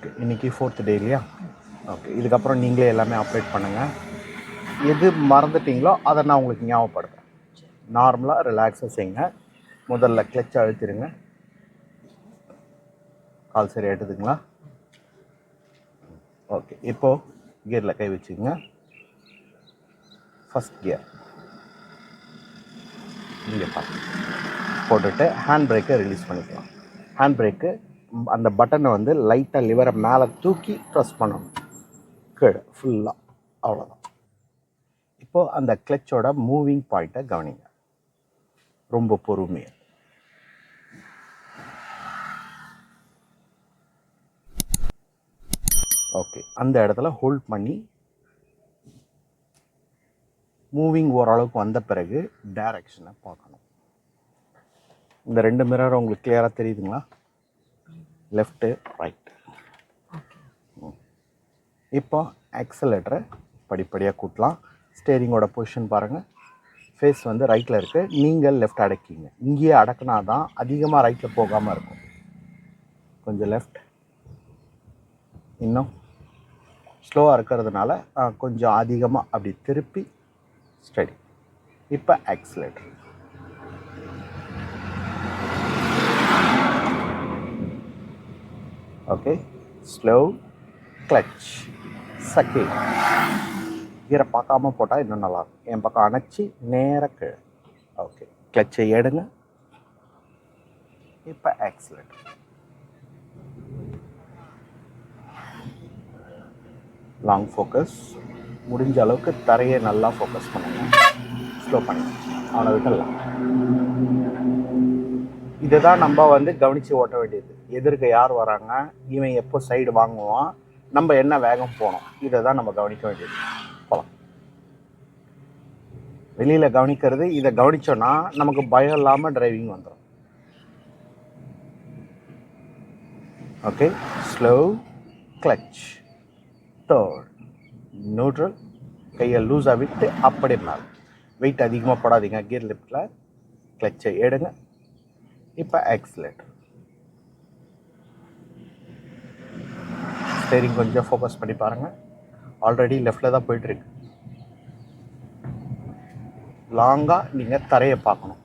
Okay. இன்னைக்கு fourth day இல்லையா? Okay இதுக்கப்புறம் நீங்களே எல்லாமே ஆப்ரேட் பண்ணுங்கள் எது மறந்துட்டீங்களோ அதை நான் உங்களுக்கு ஞாபகப்படுத்துறேன். நார்மலாக ரிலாக்ஸாக செய்யுங்க. முதல்ல கிளச் அழுத்திடுங்க கால் சரி எடுத்துங்களா ஓகே இப்போது கியரில் கை வச்சுக்கோங்க. ஃபஸ்ட் கியர் இங்கே பார்த்து போட்டுட்டு ஹேண்ட் பிரேக்கை ரிலீஸ் பண்ணிக்கலாம். ஹேண்ட் பிரேக்கு அந்த பட்டனை வந்து லைட்டாக லிவரை மேலே தூக்கி ப்ரெஸ் பண்ணணும். கீழே ஃபுல்லாக அவ்வளோதான் இப்போது அந்த கிளச்சோட மூவிங் பாயிண்ட்டை கவனிங்க. ரொம்ப பொறுமையாக ஓகே அந்த இடத்துல ஹோல்ட் பண்ணி மூவிங் ஓரளவுக்கு வந்த பிறகு டைரக்ஷனை பார்க்கணும். இந்த ரெண்டு மிரர் உங்களுக்கு கிளியராக தெரியுதுங்களா? லெஃப்ட்டு ரைட் இப்போ ஆக்சலேட்டரை படிப்படியாக கூட்டலாம். ஸ்டேரிங்கோட பொசிஷன் பாருங்கள் ஃபேஸ் வந்து ரைட்டில் இருக்குது நீங்கள் லெஃப்ட் அடக்கிங்க. இங்கேயே அடக்குனா தான் அதிகமாக ரைட்டில் போகாமல் இருக்கும். கொஞ்சம் லெஃப்ட் இன்னும் ஸ்லோவாக இருக்கிறதுனால கொஞ்சம் அதிகமாக அப்படி திருப்பி ஸ்டடி இப்போ ஆக்சிலேட்டர் ஓகே ஸ்லோ கிளச் சக்கி கீரை பார்க்காம போட்டால் இன்னும் நல்லாயிருக்கும். என் பக்கம் அணைச்சி நேராக கீழே. ஓகே கிளச்சை எடுங்க. இப்போ ஆக்சிலெண்ட் லாங் ஃபோக்கஸ் முடிஞ்ச அளவுக்கு தரையை நல்லா ஃபோக்கஸ் பண்ணுங்க. ஸ்லோ பண்ணுங்க அவனை விட்டுடலாம் இதை தான் நம்ம வந்து கவனித்து ஓட்ட வேண்டியது. எதிர்க்க யார் வராங்க இவன் எப்போ சைடு வாங்குவான் நம்ம என்ன வேகம் போனோம் இதை தான் நம்ம கவனிக்க வேண்டியது. போகலாம் வெளியில் கவனிக்கிறது இதை கவனிச்சோன்னா நமக்கு பயம் இல்லாமல் டிரைவிங் வந்துடும் okay slow clutch third neutral கையை லூஸாக விட்டு அப்படி மேலே. வெயிட் அதிகமாக போடாதீங்க கியர் லிஃப்டில் கிளச்சை எடுங்க. இப்போ ஆக்சிலேட்டர் ஸ்டேரிங் கொஞ்சம் ஃபோக்கஸ் பண்ணி பாருங்கள் ஆல்ரெடி லெஃப்டில் தான் போயிட்டுருக்கு. லாங்காக நீங்கள் தரையை பார்க்கணும்.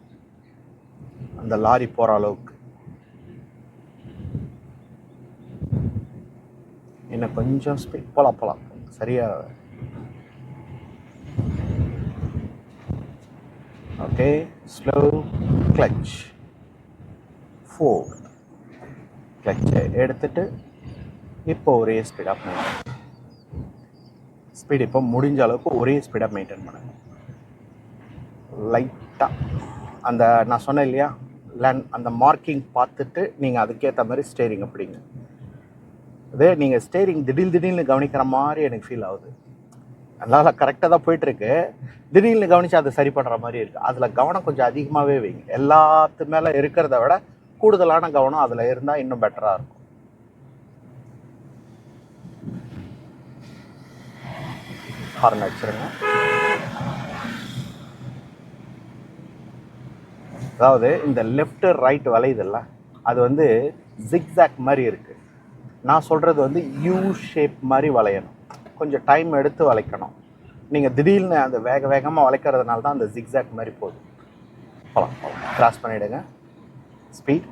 அந்த லாரி போகிற அளவுக்கு. இன்னும் கொஞ்சம் ஸ்பீட் போகலாம் போகலாம் சரியாக ஓகே ஸ்லோ கிளச் ஃபோர் கிளச்சை எடுத்துட்டு இப்போ ஒரே ஸ்பீடாக மெயின்டைன் ஸ்பீட் இப்போ முடிஞ்ச அளவுக்கு ஒரே ஸ்பீடாக மெயின்டைன் பண்ணுங்க லைட்டாக அந்த நான் சொன்னேன் இல்லையா லேண்ட் அந்த மார்க்கிங் பார்த்துட்டு நீங்கள் அதுக்கேற்ற மாதிரி ஸ்டேரிங் அப்படிங்க இதே நீங்கள் ஸ்டேரிங் திடீர் திடீர்னு கவனிக்கிற மாதிரி எனக்கு ஃபீல் ஆகுது அதனால் கரெக்டாக தான் போயிட்டுருக்கு திடீர்னு கவனித்து அதை சரி பண்ணுற மாதிரி இருக்குது அதில் கவனம் கொஞ்சம் அதிகமாகவே வைங்க எல்லாத்து மேலே இருக்கிறத விட கூடுதலான கவனம் அதில் இருந்தால் இன்னும் பெட்டராக இருக்கும். ஹார்ன் அடிச்சிருங்க. அதாவது இந்த லெஃப்ட் ரைட் வளையுதுல்ல அது வந்து ஜிக்ஸாக் மாதிரி இருக்குது நான் சொல்கிறது வந்து யூ ஷேப் மாதிரி வளையணும். கொஞ்சம் டைம் எடுத்து வளைக்கணும். நீங்கள் திடீர்னு அந்த வேக வேகமாக வளைக்கிறதுனால தான் அந்த ஜிக்ஸாக் மாதிரி போகுது. போகலாம் போகலாம் கிராஸ் பண்ணிவிடுங்க ஸ்பீட்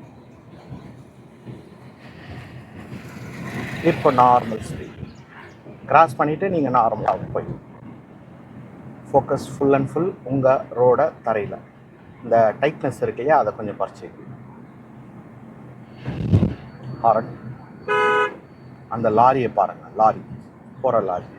இப்போ நார்மல் ஸ்பீட் கிராஸ் பண்ணிவிட்டு நீங்கள் நார்மலாக போய் ஃபோக்கஸ் ஃபுல் அண்ட் ஃபுல் உங்கள் ரோட தரையில். இந்த டைட்னஸ் இருக்கு இல்லையா அதை கொஞ்சம் குறைச்சி. ஹாரன் அந்த லாரியை பாருங்கள் லாரி போகிற லாரி.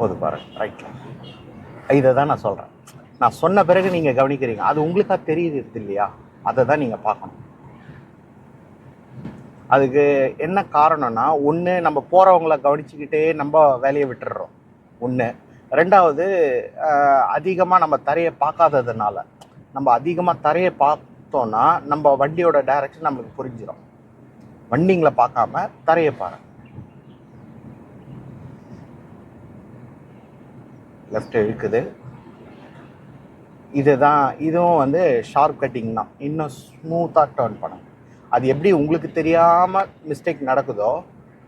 போது பாருங்கள் ரைட்டில் இதை தான் நான் சொல்கிறேன் நான் சொன்ன பிறகு நீங்கள் கவனிக்கிறீங்க. அது உங்களுக்காக தெரியுது இல்லையா? அதை தான் நீங்கள் பார்க்கணும். அதுக்கு என்ன காரணம்னா ஒன்று நம்ம போகிறவங்கள கவனிச்சுக்கிட்டே நம்ம வேலையை விட்டுடுறோம் ஒன்று ரெண்டாவது அதிகமாக நம்ம தரையை பார்க்காததுனால. நம்ம அதிகமாக தரையை பார்த்தோன்னா நம்ம வண்டியோட டைரக்ஷன் நம்மளுக்கு புரிஞ்சிடும் வண்டிங்களை பார்க்காம தரையை பாரு லெஃப்ட் இழுக்குது. இதுதான் இதுவும் வந்து ஷார்ப் கட்டிங் தான். இன்னும் ஸ்மூத்தாக டர்ன் பண்ணும் அது எப்படி உங்களுக்கு தெரியாமல் மிஸ்டேக் நடக்குதோ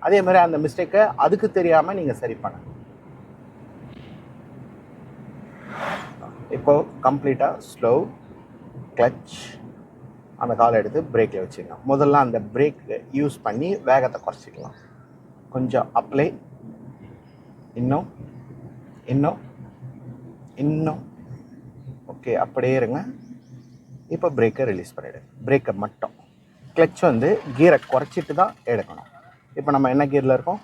அதே மாதிரி அந்த மிஸ்டேக்கை அதுக்கு தெரியாமல் நீங்கள் சரி பண்ணுங்க இப்போ கம்ப்ளீட்டாக ஸ்லோ கிளச் அந்த காலை எடுத்து பிரேக்கில் வச்சுங்க முதல்ல அந்த பிரேக் யூஸ் பண்ணி வேகத்தை குறைச்சிக்கலாம். கொஞ்சம் அப்ளை இன்னும் இன்னும் இன்னும் ஓகே அப்படியே இருங்க. இப்போ பிரேக்கை ரிலீஸ் பண்ணிவிடுங்க பிரேக்கை மட்டும். கிளச் வந்து கீரை குறைச்சிட்டு தான் எடுக்கணும். இப்போ நம்ம என்ன கீரில் இருக்கோம்?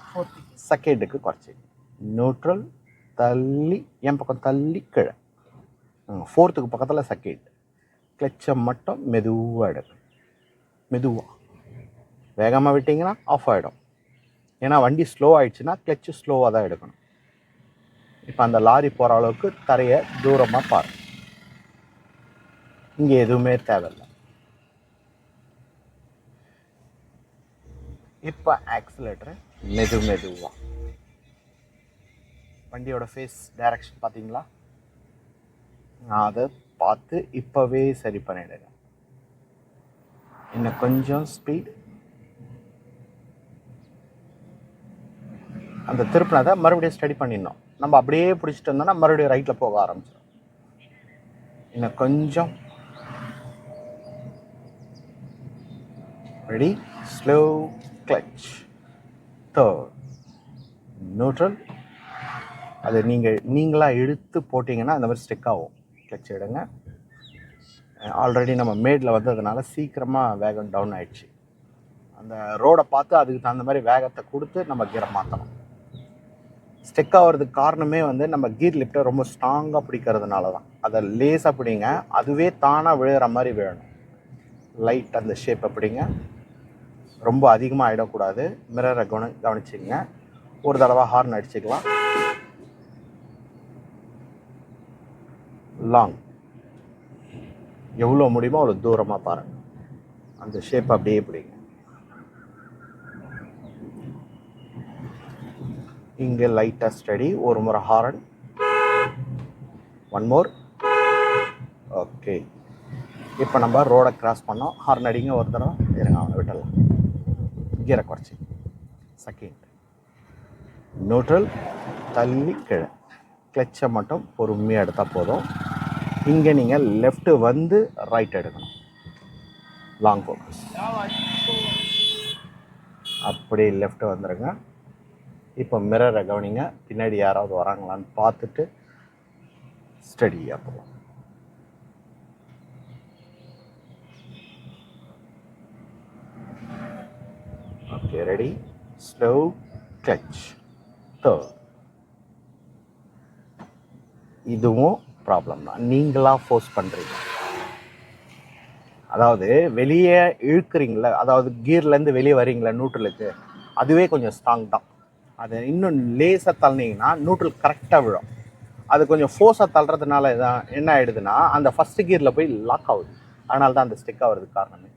செகண்டுக்கு குறைச்சி. நியூட்ரல் தள்ளி என் பக்கம் தள்ளி கீழே. ஃபோர்த்துக்கு பக்கத்தில் செகண்ட் கிளச்சை மட்டும் மெதுவாக எடுக்கணும் மெதுவாக வேகமாக விட்டிங்கன்னா ஆஃப் ஆகிடும் ஏன்னா வண்டி ஸ்லோ ஆயிடுச்சுன்னா கிளச்சு ஸ்லோவாக தான் எடுக்கணும். இப்போ அந்த லாரி போகிற அளவுக்கு தரையை தூரமாக பாரு இங்கே எதுவுமே தேவையில்லை. இப்போ ஆக்சிலேட்டரை மெது மெதுவாக வண்டியோட ஃபேஸ் டைரக்ஷன் பார்த்தீங்களா? நான் அதை பார்த்து இப்போவே சரி பண்ணிடுங்க. இன்னும் கொஞ்சம் ஸ்பீட் அந்த திருப்பினதை மறுபடியும் ஸ்டடி பண்ணிடணும். நம்ம அப்படியே பிடிச்சிட்டு இருந்தோம்னா மறுபடியும் ரைட்டில் போக ஆரம்பிச்சிடும். இன்னும் கொஞ்சம் ready slow clutch third neutral அது நீங்கள் நீங்களாக இழுத்து போட்டிங்கன்னா அந்த மாதிரி ஸ்டிக் ஆகும். கிளச் எடுங்க. ஆல்ரெடி நம்ம மேடில் வந்ததுனால சீக்கிரமாக வேகம் டவுன் ஆகிடுச்சு அந்த ரோடை பார்த்து அதுக்கு தகுந்த மாதிரி வேகத்தை கொடுத்து நம்ம கீரை மாற்றணும் ஸ்டெக் ஆகிறதுக்கு காரணமே வந்து நம்ம கீர் லிஃப்ட்டை ரொம்ப ஸ்ட்ராங்காக பிடிக்கிறதுனால தான். அதை லேஸாக பிடிங்க. அதுவே தானாக விழுகிற மாதிரி விழணும் லைட் அந்த ஷேப்பை பிடிங்க. ரொம்ப அதிகமாக ஆகிடக்கூடாது மிரரை கவனி கவனிச்சிங்க ஒரு தடவை ஹார்ன் அடிச்சுக்கலாம். லாங் எவ்வளோ முடியுமோ அவ்வளோ தூரமாக பாருங்கள் அந்த ஷேப் அப்படியே பிடிங்க. இங்கே லைட்டாக ஸ்டடி ஒரு முறை ஹாரன் ஒன் மோர் ஓகே இப்போ நம்ம ரோடை கிராஸ் பண்ணோம். ஹார்ன் அடிங்க. ஒரு தடவை. இருங்க அவனை விட்டலாம் கீரை குறைச்சி செகண்ட் நியூட்ரல் தள்ளி கீழே கிளச்சை மட்டும் பொறுமையாக எடுத்தால் போதும் இங்கே நீங்கள் லெஃப்ட்டு வந்து ரைட் எடுக்கணும் லாங் ஃபோக்கஸ் அப்படியே லெஃப்ட் வந்துடுங்க இப்போ மிரரை கவனிங்க பின்னாடி யாராவது வராங்களான்னு பார்த்துட்டு ஸ்டடியாக போகலாம் okay ready Slow clutch. Third. இதுவும் ப்ராப்ளம் தான். நீங்களாக ஃபோர்ஸ் பண்ணுறீங்க அதாவது வெளியே இழுக்கிறீங்கள அதாவது கீர்லேருந்து வெளியே வரீங்களா நியூட்ரலுக்கு அதுவே கொஞ்சம் ஸ்ட்ராங் தான். அது இன்னும் லேசாக தள்ளினீங்கன்னா நியூட்ரல் கரெக்டாக விழும். அது கொஞ்சம் ஃபோர்ஸாக தள்ளுறதுனால என்ன ஆயிடுதுன்னா அந்த ஃபஸ்ட்டு கியரில் போய் லாக் ஆகுது. அதனால தான் அந்த ஸ்டிக் ஆகிறதுக்கு காரணமே.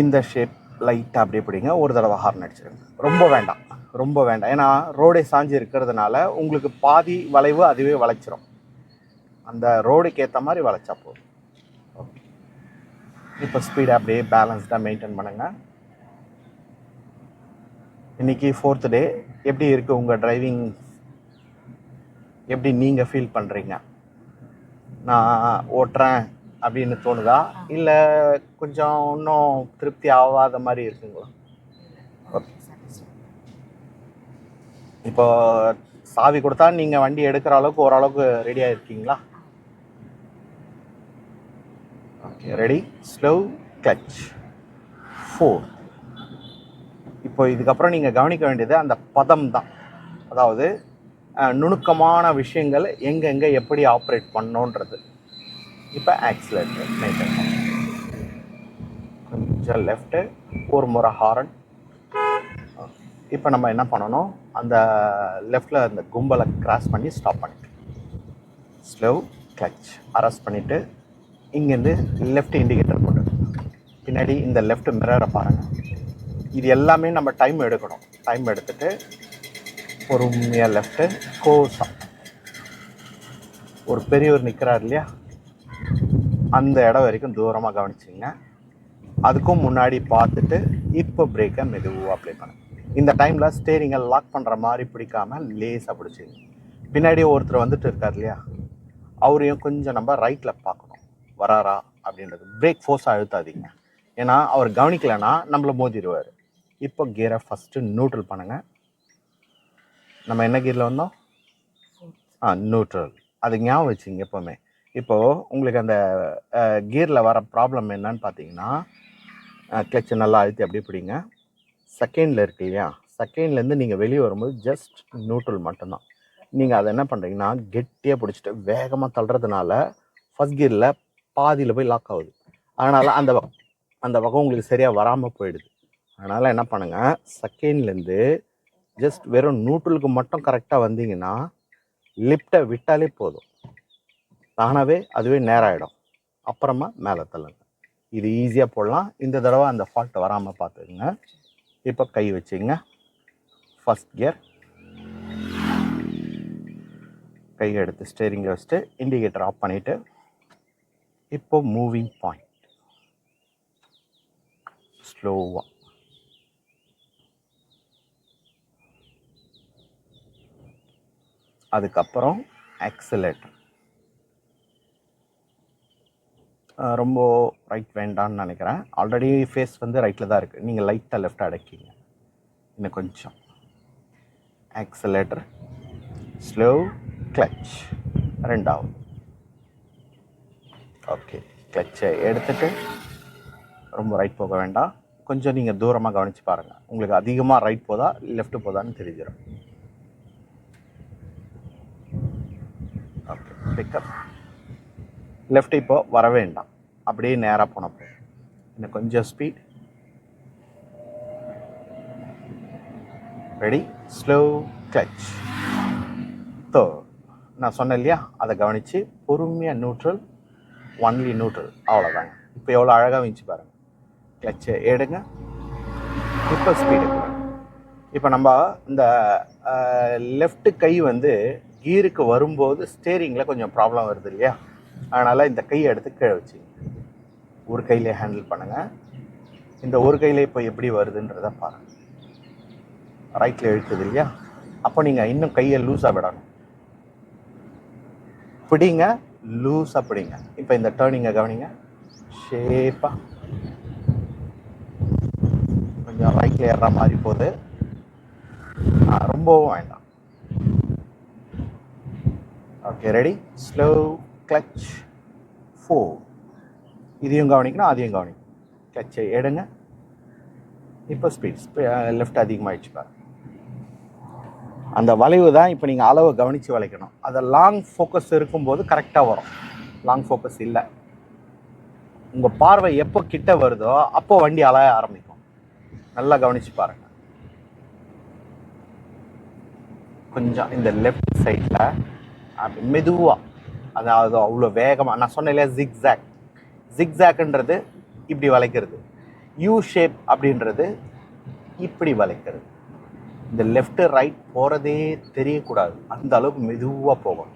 இந்த ஷேப் லைட்டாக அப்படியே பிடிங்க. ஒரு தடவை ஹார்ன் அடிச்சிருங்க. ரொம்ப வேண்டாம். ரொம்ப வேண்டாம். ஏன்னா ரோடே சாஞ்சு இருக்கிறதுனால உங்களுக்கு பாதி வளைவு அதுவே வளைச்சிரும். அந்த ரோடுக்கு ஏற்ற மாதிரி வளைச்சா போதும். ஓகே இப்போ ஸ்பீடை அப்படியே பேலன்ஸ்டாக மெயின்டைன் பண்ணுங்கள் இன்னைக்கு ஃபோர்த் டே எப்படி இருக்குது உங்கள் டிரைவிங் எப்படி நீங்கள் ஃபீல் பண்ணுறீங்க நான் ஓட்டுறேன். அப்படின்னு தோணுதா? இல்லை கொஞ்சம் இன்னும் திருப்தி ஆகாத மாதிரி இருக்குங்களா? ஓகே இப்போ சாவி கொடுத்தா நீங்கள் வண்டி எடுக்கிற அளவுக்கு ஓரளவுக்கு ரெடியாக இருக்கீங்களா okay ready slow clutch four இப்போ இதுக்கப்புறம் நீங்கள் கவனிக்க வேண்டியது அந்த பதம் தான். அதாவது நுணுக்கமான விஷயங்கள் எங்கெங்கே எப்படி ஆப்ரேட் பண்ணோன்றது. இப்போ ஆக்சிலேட்டர் மெயின்டைன் கொஞ்சம் லெஃப்ட்டு ஒரு முறை ஹாரன் இப்போ நம்ம என்ன பண்ணணும்? அந்த லெஃப்டில் அந்த கும்பலை கிராஸ் பண்ணி ஸ்டாப் பண்ணிட்டு ஸ்லோ கிளச் அரெஸ்ட் பண்ணிவிட்டு இங்கேருந்து லெஃப்ட் இண்டிகேட்டர் போட்டு பின்னாடி இந்த லெஃப்ட் மிரரை பாருங்கள் இது எல்லாமே நம்ம டைம் எடுக்கணும். டைம் எடுத்துட்டு பொறுமையாக லெஃப்ட்டு கோஸாக ஒரு பெரியவர் நிற்கிறார் இல்லையா? அந்த இடம் வரைக்கும் தூரமாக கவனிச்சிங்க அதுக்கும் முன்னாடி பார்த்துட்டு இப்போ பிரேக்கை மெதுவாக அப்ளை பண்ணுங்க இந்த டைமில் ஸ்டேரிங்கை லாக் பண்ணுற மாதிரி பிடிக்காம லேஸாக பிடிச்சிங்க பின்னாடி ஒருத்தர் வந்துட்டு இருக்கார் இல்லையா? அவரையும் கொஞ்சம் நம்ம ரைட்டில் பார்க்கணும். வராரா? அப்படின்றது. பிரேக் ஃபோர்ஸாக அழுத்தாதீங்க. ஏன்னா அவர் கவனிக்கலைன்னா நம்மளை மோதிடுவார். இப்போ கியரை ஃபஸ்ட்டு நியூட்ரல் பண்ணுங்கள் நம்ம என்ன கியரில் வந்தோம்? ஆ நியூட்ரல் அது ஞாபகம் வச்சுங்க எப்போவுமே. இப்போது உங்களுக்கு அந்த கியரில் வர ப்ராப்ளம் என்னன்னு பார்த்தீங்கன்னா கிளச்சு நல்லா அழுத்தி அப்படியே பிடிங்க. செகண்டில் இருக்கு இல்லையா? செகண்ட்லேருந்து நீங்கள் வெளியே வரும்போது ஜஸ்ட் நியூட்ரல் மட்டும்தான். நீங்கள் அதை என்ன பண்ணுறீங்கன்னா கெட்டியாக பிடிச்சிட்டு வேகமாக தள்ளுறதுனால ஃபஸ்ட் கியரில் பாதியில் போய் லாக் ஆகுது. அதனால் அந்த பக்கம் அந்த பக்கம் உங்களுக்கு சரியாக வராமல் போயிடுது. அதனால் என்ன பண்ணுங்கள் செகண்ட்லேருந்து ஜஸ்ட் வெறும் நியூட்ரலுக்கு மட்டும் கரெக்டாக வந்தீங்கன்னா லிஃப்டை விட்டாலே போதும். தானாகவே அதுவே நேராகிடும் அப்புறமா மேலே தள்ளுங்க. இது ஈஸியாக போடலாம். இந்த தடவை அந்த ஃபால்ட் வராமல் பார்த்துக்குங்க. இப்போ கை வச்சுங்க. ஃபஸ்ட் கியர் கை எடுத்து ஸ்டேரிங்கை வச்சுட்டு இண்டிகேட்டர் ஆஃப் பண்ணிவிட்டு இப்போ மூவிங் பாயிண்ட் ஸ்லோவாக அதுக்கப்புறம் ஆக்சிலேட்டர் ரொம்ப ரைட் வேண்டான்னு நினைக்கிறேன். ஆல்ரெடி ஃபேஸ் வந்து ரைட்டில் தான் இருக்குது நீங்கள் லைட்டாக லெஃப்டாக அடக்கிங்க. இன்னும் கொஞ்சம். ஆக்சலேட்டர் ஸ்லோ கிளச் ரெண்டாவது. ஓகே கிளச்சை எடுத்துட்டு ரொம்ப ரைட் போக வேண்டாம். கொஞ்சம் நீங்கள் தூரமாக கவனித்து பாருங்கள் உங்களுக்கு அதிகமாக ரைட் போதா லெஃப்ட் போதான்னு தெரிஞ்சிடும் ஓகே பிக்கப் லெஃப்ட் இப்போ வர வேண்டாம். அப்படியே நேராக போனப்போ இன்னும் கொஞ்சம் ஸ்பீட் ரெடி ஸ்லோ கிளச் தோ நான் சொன்னேன் இல்லையா? அதை கவனித்து பொறுமையாக நியூட்ரல் ஒன்லி நியூட்ரல் அவ்வளோதாங்க இப்போ எவ்வளோ அழகாக வச்சு பாருங்கள் கிளச்சை எடுங்க. இப்போ ஸ்பீடு இப்போ நம்ம இந்த லெஃப்ட் கை வந்து கீருக்கு வரும்போது ஸ்டேரிங்கில் கொஞ்சம் ப்ராப்ளம் வருது இல்லையா? அதனால் இந்த கையை எடுத்து கீழே வச்சு ஒரு கையிலே ஹேண்டில் பண்ணுங்கள் இந்த ஒரு கையிலே இப்போ எப்படி வருதுன்றதை பாருங்கள் ரைட்டில் இழுக்குது இல்லையா? அப்போ நீங்கள் இன்னும் கையை லூஸாக விடணும். பிடிங்க லூஸாக பிடிங்க. இப்போ இந்த டேர்னிங்கை கவனிங்க. ஷேப்பாக கொஞ்சம் ரைட்டில் ஏறுற மாதிரி போகுது. ரொம்பவும் வேண்டாம். ஓகே ரெடி ஸ்லோ கிளச் ஃபோ இதையும் கவனிக்கணும் அதையும் கவனிக்கணும். கிளச்சை எடுங்க. இப்போ ஸ்பீட் லெஃப்ட் அதிகமாகிடுச்சு பாருங்க. அந்த வளைவு தான் இப்போ நீங்கள் அளவை கவனித்து வளைக்கணும். அதை லாங் ஃபோக்கஸ் இருக்கும்போது கரெக்டாக வரும். லாங் ஃபோக்கஸ் இல்லை. உங்கள் பார்வை எப்போ கிட்ட வருதோ அப்போ வண்டி அலைய ஆரம்பிக்கும். நல்லா கவனித்து பாருங்கள் கொஞ்சம் இந்த லெஃப்ட் சைடில் மெதுவாக அது அது அவ்வளோ வேகமாக நான் சொன்னேன் இல்லையா ஜிக்ஸாக் ஜிக்ஸாக்ன்றது இப்படி வளைக்கிறது. யூ ஷேப் அப்படின்றது இப்படி வளைக்கிறது. இந்த லெஃப்ட் ரைட் போகிறதே தெரியக்கூடாது. அந்த அளவுக்கு மெதுவாக போகும்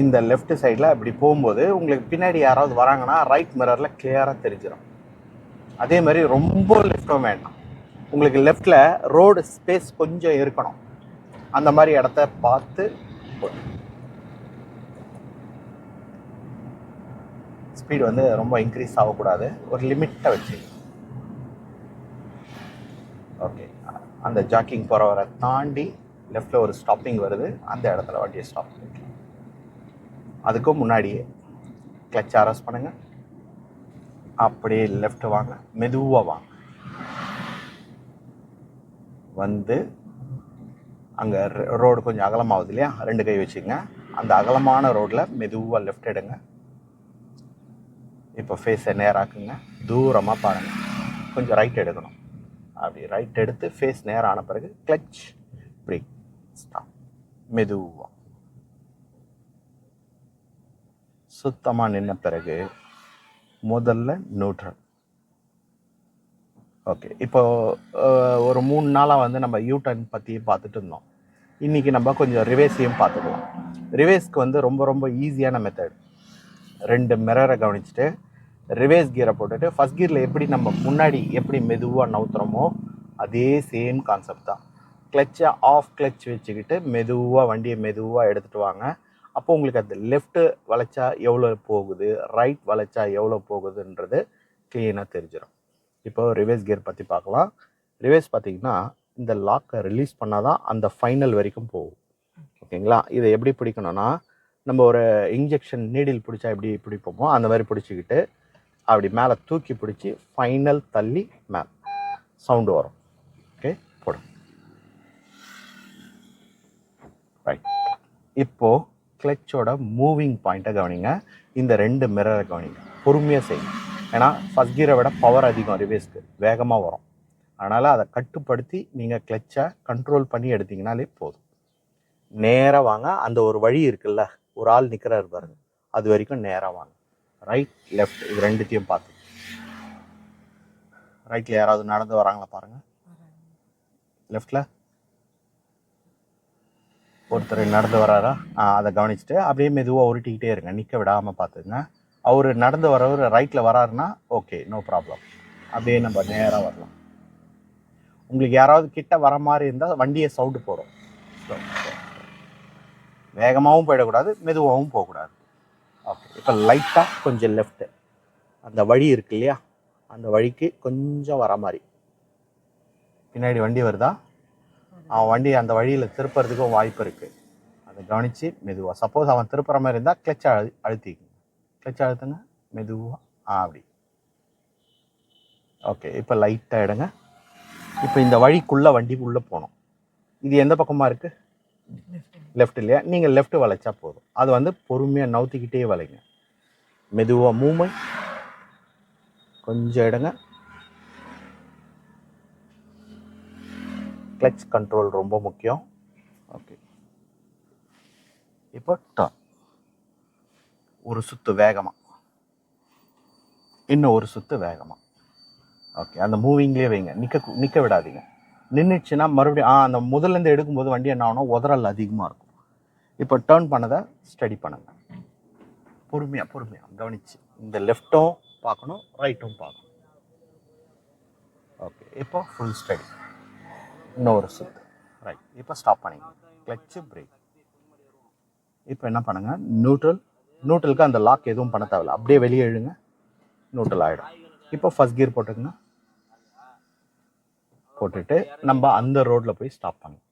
இந்த லெஃப்ட் சைடில் இப்படி போகும்போது உங்களுக்கு பின்னாடி யாராவது வராங்கன்னா ரைட் மிரரில் கிளியராக தெரிஞ்சிடும் அதே மாதிரி ரொம்ப லெஃப்ட்டும் வேண்டாம். உங்களுக்கு லெஃப்டில் ரோடு ஸ்பேஸ் கொஞ்சம் இருக்கணும். அந்த மாதிரி இடத்த பார்த்து ஸ்பீடு வந்து ரொம்ப இன்க்ரீஸ் ஆகக்கூடாது. ஒரு லிமிட்டை வச்சு. ஓகே அந்த ஜாக்கிங் போகிறவரை தாண்டி லெஃப்டில் ஒரு ஸ்டாப்பிங் வருது. அந்த இடத்துல வண்டியை ஸ்டாப் பண்ணிக்கலாம். அதுக்கும் முன்னாடியே கிளச் அரெஸ்ட் பண்ணுங்கள் அப்படியே லெஃப்ட் வாங்க. மெதுவாக வாங்க. வந்து அங்கே ரோடு கொஞ்சம் அகலமாகுது இல்லையா? ரெண்டு கை வச்சுங்க அந்த அகலமான ரோட்டில் மெதுவாக லெஃப்ட் எடுங்க. இப்போ ஃபேஸை நேராக்குங்க. தூரமாக பாருங்கள் கொஞ்சம் ரைட் எடுக்கணும். அப்படி ரைட் எடுத்து ஃபேஸ் நேரான பிறகு கிளச் பிரேக் ஸ்டாப் மெதுவாக சுத்தமாக நின்ன பிறகு முதல்ல நியூட்ரல் ஓகே இப்போ ஒரு மூணு நாளாக வந்து நம்ம யூ டர்ன் பற்றி பார்த்துட்டு இருந்தோம். இன்றைக்கி நம்ம கொஞ்சம் ரிவேஸையும் பார்த்துக்கலாம். ரிவேஸ்க்கு வந்து ரொம்ப ரொம்ப ஈஸியான மெத்தட் ரெண்டு மிரரை கவனிச்சுட்டு ரிவேஸ் கியரை போட்டுட்டு ஃபஸ்ட் கியரில் எப்படி நம்ம முன்னாடி எப்படி மெதுவாக நவுத்துறோமோ அதே சேம் கான்செப்ட் தான். கிளச்சை ஆஃப் கிளச் வச்சுக்கிட்டு மெதுவாக வண்டியை மெதுவாக எடுத்துகிட்டு வாங்க. அப்போ உங்களுக்கு அந்த லெஃப்ட்டு வளைச்சா எவ்வளோ போகுது ரைட் வளைச்சா எவ்வளோ போகுதுன்றது க்ளீனாக தெரிஞ்சிடும் இப்போ ரிவேஸ் கியர் பற்றி பார்க்கலாம். ரிவேஸ் பார்த்தீங்கன்னா இந்த லாக்கை ரிலீஸ் பண்ணால் தான் அந்த ஃபைனல் வரைக்கும் போகும். ஓகேங்களா? இதை எப்படி பிடிக்கணும்னா நம்ம ஒரு இன்ஜெக்ஷன் நீடில் பிடிச்சா எப்படி பிடிப்போமோ அந்த மாதிரி பிடிச்சிக்கிட்டு அப்படி மேலே தூக்கி பிடிச்சி ஃபைனல் தள்ளி மேலே சவுண்டு வரும். ஓகே? போடும் ரைட் இப்போது கிளச்சோட மூவிங் பாயிண்ட்டை கவனிங்க. இந்த ரெண்டு மிரரை கவனிங்க. பொறுமையாக செய்யுங்க. ஏன்னா ஃபஸ்ட் கீரை விட பவர் அதிகம் ரிவேஸ்க்கு வேகமாக வரும். அதனால் அதை கட்டுப்படுத்தி நீங்கள் கிளச்சை கண்ட்ரோல் பண்ணி எடுத்தீங்கனாலே போதும். நேராக வாங்க. அந்த ஒரு வழி இருக்குல்ல? ஒரு ஆள் நிற்கிறாரு பாருங்க. அது வரைக்கும் நேராக வாங்க. ரைட் லெஃப்ட் இது ரெண்டுத்தையும் பார்த்து. ரைட்டில் யாராவது நடந்து வராங்களா பாருங்கள் லெஃப்டில் ஒருத்தர் நடந்து வராரா? ஆ, அதை கவனிச்சுட்டு அப்படியே மெதுவாக உருட்டிக்கிட்டே இருங்க. நிற்க விடாமல் பார்த்துங்க அவர் நடந்து வரவர் ரைட்டில் வராருன்னா ஓகே நோ ப்ராப்ளம் அப்படியே நம்ம நேராக வரலாம். உங்களுக்கு யாராவது கிட்ட வர மாதிரி இருந்தால் வண்டியை சவுண்டு போடும். வேகமாகவும் போயிடக்கூடாது மெதுவாகவும் போகக்கூடாது. ஓகே இப்போ லைட்டாக கொஞ்சம் லெஃப்ட்டு அந்த வழி இருக்கு இல்லையா? அந்த வழிக்கு கொஞ்சம் வர மாதிரி. பின்னாடி வண்டி வருதா? அவன் வண்டி அந்த வழியில் திருப்புறதுக்கும் வாய்ப்பு இருக்குது அதை கவனித்து மெதுவாக சப்போஸ் அவன் திருப்புற மாதிரி இருந்தால் கிளச் அழு அழுத்திக்கங்க. கிளச் அழுத்துங்க மெதுவாக ஆ அப்படி. ஓகே இப்போ லைட்டாக எடுங்க. இப்போ இந்த வழிக்குள்ளே வண்டி உள்ளே போகணும். இது எந்த பக்கமாக இருக்குது லெஃப்ட் இல்லையா? நீங்கள் லெஃப்ட் வளைச்சா போதும். அது வந்து பொறுமையாக நவுத்திக்கிட்டே வளைங்க. மெதுவாக மூமெண்ட் கொஞ்சம் இடங்க கிளச் கண்ட்ரோல் ரொம்ப முக்கியம். ஓகே இப்போ டான் ஒரு சுத்து வேகமாக இன்னும் ஒரு சுத்து வேகமாக ஓகே அந்த மூவிங்லேயே வைங்க. நிற்க நிற்க விடாதீங்க. நின்றுச்சுன்னா மறுபடியும் ஆ அந்த முதல்லேருந்து எடுக்கும்போது வண்டி என்ன ஆகணும் உதறல் அதிகமாக இருக்கும். இப்போ டேர்ன் பண்ணதை ஸ்டடி பண்ணுங்கள் பொறுமையாக பொறுமையாக கவனிச்சு. இந்த லெஃப்ட்டும் பார்க்கணும் ரைட்டும் பார்க்கணும். ஓகே இப்போ ஃபுல் ஸ்டடி இன்னொரு சுத்து. ரைட் இப்போ ஸ்டாப் பண்ணிங்க. கிளச்சு பிரேக் இப்போ என்ன பண்ணுங்கள் நியூட்ரல் நியூட்ரலுக்கு அந்த லாக் எதுவும் பண்ண தேவையில்ல. அப்படியே வெளியே எழுங்க நியூட்ரல் ஆகிடும் இப்போ ஃபர்ஸ்ட் கியர் போட்டுக்கோங்க. போட்டுட்டு நம்ம அந்த ரோட்டில் போய் ஸ்டாப் பண்ணணும்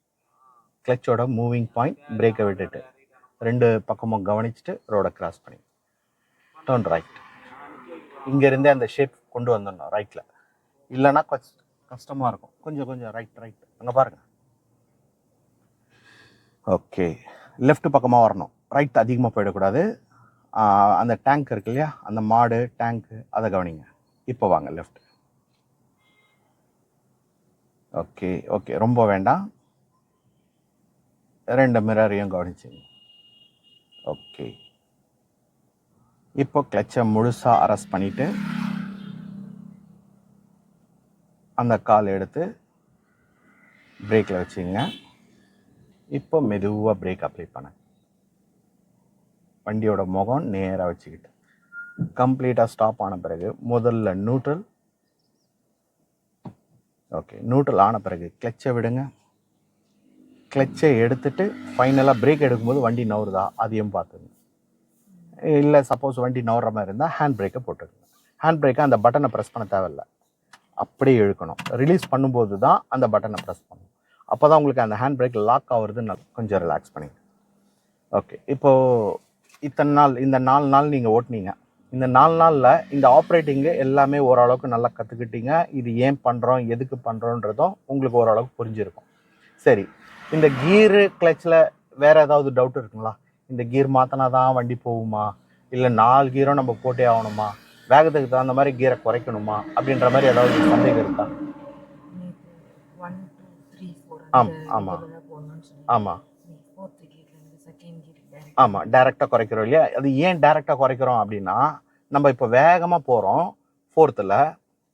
கிளச்சோட மூவிங் பாயிண்ட் பிரேக்கை விட்டுட்டு ரெண்டு பக்கமும் கவனிச்சுட்டு ரோடை கிராஸ் பண்ணி. டேர்ன் ரைட் இங்கேருந்தே அந்த ஷேப் கொண்டு வந்துடணும் ரைட்டில் இல்லைன்னா கொஞ்சம் கஷ்டமாக இருக்கும். கொஞ்சம் கொஞ்சம் ரைட் ரைட் அங்கே பாருங்கள் ஓகே லெஃப்ட் பக்கமாக வரணும். ரைட் அதிகமாக போயிடக்கூடாது. அந்த டேங்க் இருக்கு இல்லையா? அந்த மாடு டேங்க்கு அதை கவனிங்க. இப்போ வாங்க லெஃப்ட் ஓகே ஓகே ரொம்ப வேண்டாம். ரெண்டு மிரரையும் கவனிச்சிங்க. ஓகே இப்போ கிளச்சை முழுசாக அரெஸ்ட் பண்ணிவிட்டு அந்த கால் எடுத்து பிரேக்கில் வச்சுங்க. இப்போ மெதுவாக பிரேக் அப்ளை பண்ண. வண்டியோட முகம் நேராக வச்சுக்கிட்டு. கம்ப்ளீட்டாக ஸ்டாப் ஆன பிறகு முதல்ல நியூட்ரல் ஓகே நியூட்ரல் ஆன பிறகு கிளச்சை விடுங்க. கிளச்சை எடுத்துட்டு ஃபைனலாக பிரேக் எடுக்கும்போது வண்டி நவுறுதா? அதையும் பார்த்துங்க இல்லை சப்போஸ் வண்டி நவுற மாதிரி இருந்தால் ஹேண்ட் பிரேக்கை போட்டுக்கோங்க ஹேண்ட் பிரேக்கை அந்த பட்டனை ப்ரெஸ் பண்ண தேவையில்ல. அப்படியே இழுக்கணும். ரிலீஸ் பண்ணும்போது தான் அந்த பட்டனை ப்ரெஸ் பண்ணணும் அப்போ தான் உங்களுக்கு அந்த ஹேண்ட் பிரேக் லாக் ஆகுறதுன்னு நல்லா கொஞ்சம் ரிலாக்ஸ் பண்ணிங்க ஓகே இப்போது இத்தனை நாள் இந்த நாலு நாள் நீங்கள் ஓட்டுனீங்க. இந்த நாலு நாளில் இந்த ஆப்ரேட்டிங்கு எல்லாமே ஓரளவுக்கு நல்லா கற்றுக்கிட்டீங்க இது ஏன் பண்ணுறோம் எதுக்கு பண்ணுறோன்றதும் உங்களுக்கு ஓரளவுக்கு புரிஞ்சிருக்கும். சரி இந்த கீரு கிளச்சில் வேறு ஏதாவது டவுட் இருக்குங்களா? இந்த கீர் மாற்றினா தான் வண்டி போகுமா? இல்லை நாலு கீரும் நம்ம போட்டே ஆகணுமா? வேகத்துக்கு தகுந்த மாதிரி கீரை குறைக்கணுமா? அப்படின்ற மாதிரி ஏதாவது சந்தேகம் இருக்கா? ஒன் டூ த்ரீ ஃபோர் ஆம், ஆமா. போடணும்னு சொல்லி ஆமாம் ஃபோர்த் கீர்ல இருந்து செகண்ட் கீர் டைரக்ட் ஆமாம் டேரெக்டாக குறைக்கிறோம் இல்லையா? அது ஏன் டேரெக்டாக குறைக்கிறோம் அப்படின்னா நம்ம இப்போ வேகமாக போகிறோம் ஃபோர்த்தில்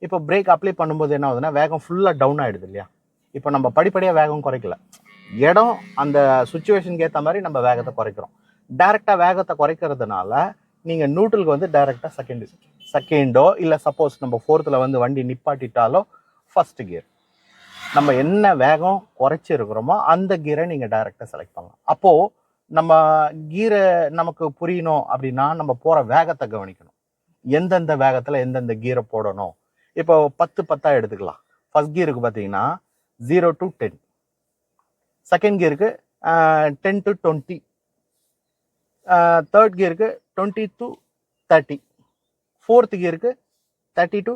இப்போ பிரேக் அப்ளை பண்ணும்போது என்ன ஆகுதுன்னா வேகம் ஃபுல்லாக டவுன் ஆகிடுது இல்லையா? இப்போ நம்ம படிப்படியாக வேகம் குறைக்கல. இடம் அந்த சுச்சுவேஷனுக்கு ஏற்ற மாதிரி நம்ம வேகத்தை குறைக்கிறோம். டைரெக்டாக வேகத்தை குறைக்கிறதுனால நீங்கள் நியூட்ரலுக்கு வந்து டைரெக்டாக செகண்ட் செகண்டோ இல்லை சப்போஸ் நம்ம ஃபோர்த்தில் வந்து வண்டி நிப்பாட்டிட்டாலோ ஃபஸ்ட்டு கியர் நம்ம என்ன வேகம் குறைச்சிருக்கிறோமோ அந்த கியரை நீங்கள் டைரெக்டாக செலக்ட் பண்ணலாம். அப்போது நம்ம கீரை நமக்கு புரியணும் அப்படின்னா நம்ம போகிற வேகத்தை கவனிக்கணும். எந்தெந்த வேகத்தில் எந்தெந்த கீரை போடணும். இப்போ பத்து பத்தா எடுத்துக்கலாம். ஃபர்ஸ்ட் கீருக்கு பார்த்தீங்கன்னா ஜீரோ டு டென் செகண்ட் கியருக்கு டென் டு டுவெண்ட்டி தேர்ட் கியருக்கு டுவெண்ட்டி டு தேர்ட்டி ஃபோர்த் கியருக்கு தேர்ட்டி டு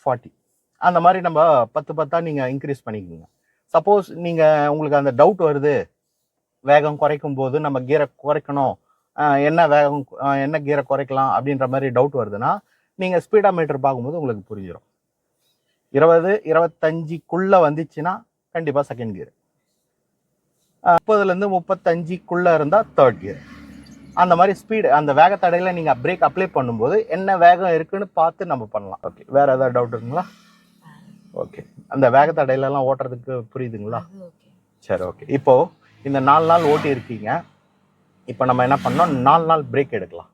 ஃபார்ட்டி அந்த மாதிரி நம்ம பத்து பத்தா நீங்கள் இன்க்ரீஸ் பண்ணிக்கோங்க. சப்போஸ் நீங்கள் உங்களுக்கு அந்த டவுட் வருது வேகம் குறைக்கும் போது நம்ம கீரை குறைக்கணும். என்ன வேகம் என்ன கீரை குறைக்கலாம் அப்படின்ற மாதிரி டவுட் வருதுன்னா நீங்கள் ஸ்பீடா மீட்டர் பார்க்கும்போது உங்களுக்கு புரிஞ்சிடும் இருபது இருபத்தஞ்சிக்குள்ளே வந்துச்சுன்னா கண்டிப்பாக செகண்ட் கியர் முப்பதுலேருந்து முப்பத்தஞ்சுக்குள்ளே இருந்தால் தேர்ட் கியர் அந்த மாதிரி ஸ்பீடு அந்த வேகத்தடையில் நீங்கள் பிரேக் அப்ளை பண்ணும்போது என்ன வேகம் இருக்குன்னு பார்த்து நம்ம பண்ணலாம். ஓகே வேறு ஏதாவது டவுட் இருக்குங்களா? ஓகே அந்த வேகத்தடையிலலாம் ஓட்டுறதுக்கு புரியுதுங்களா? சரி ஓகே இப்போ இந்த நாலு நாள் ஓட்டி இருக்கீங்க. இப்போ நம்ம என்ன பண்ணோம்? நாலு நாள் பிரேக் எடுக்கலாம்.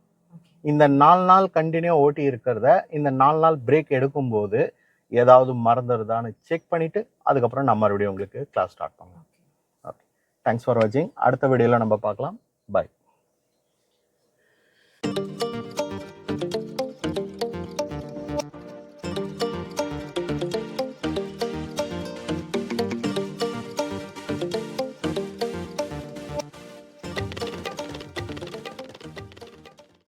இந்த நாலு நாள் கண்டினியூ ஓட்டி இருக்கிறத இந்த நாலு நாள் பிரேக் எடுக்கும்போது ஏதாவது மறந்துடுதான்னு செக் பண்ணிவிட்டு அதுக்கப்புறம் நம்ம மறுபடியும் உங்களுக்கு கிளாஸ் ஸ்டார்ட் பண்ணலாம். ஓகே ஓகே தேங்க்ஸ் ஃபார் வாட்சிங் அடுத்த வீடியோவில் நம்ம பார்க்கலாம். பை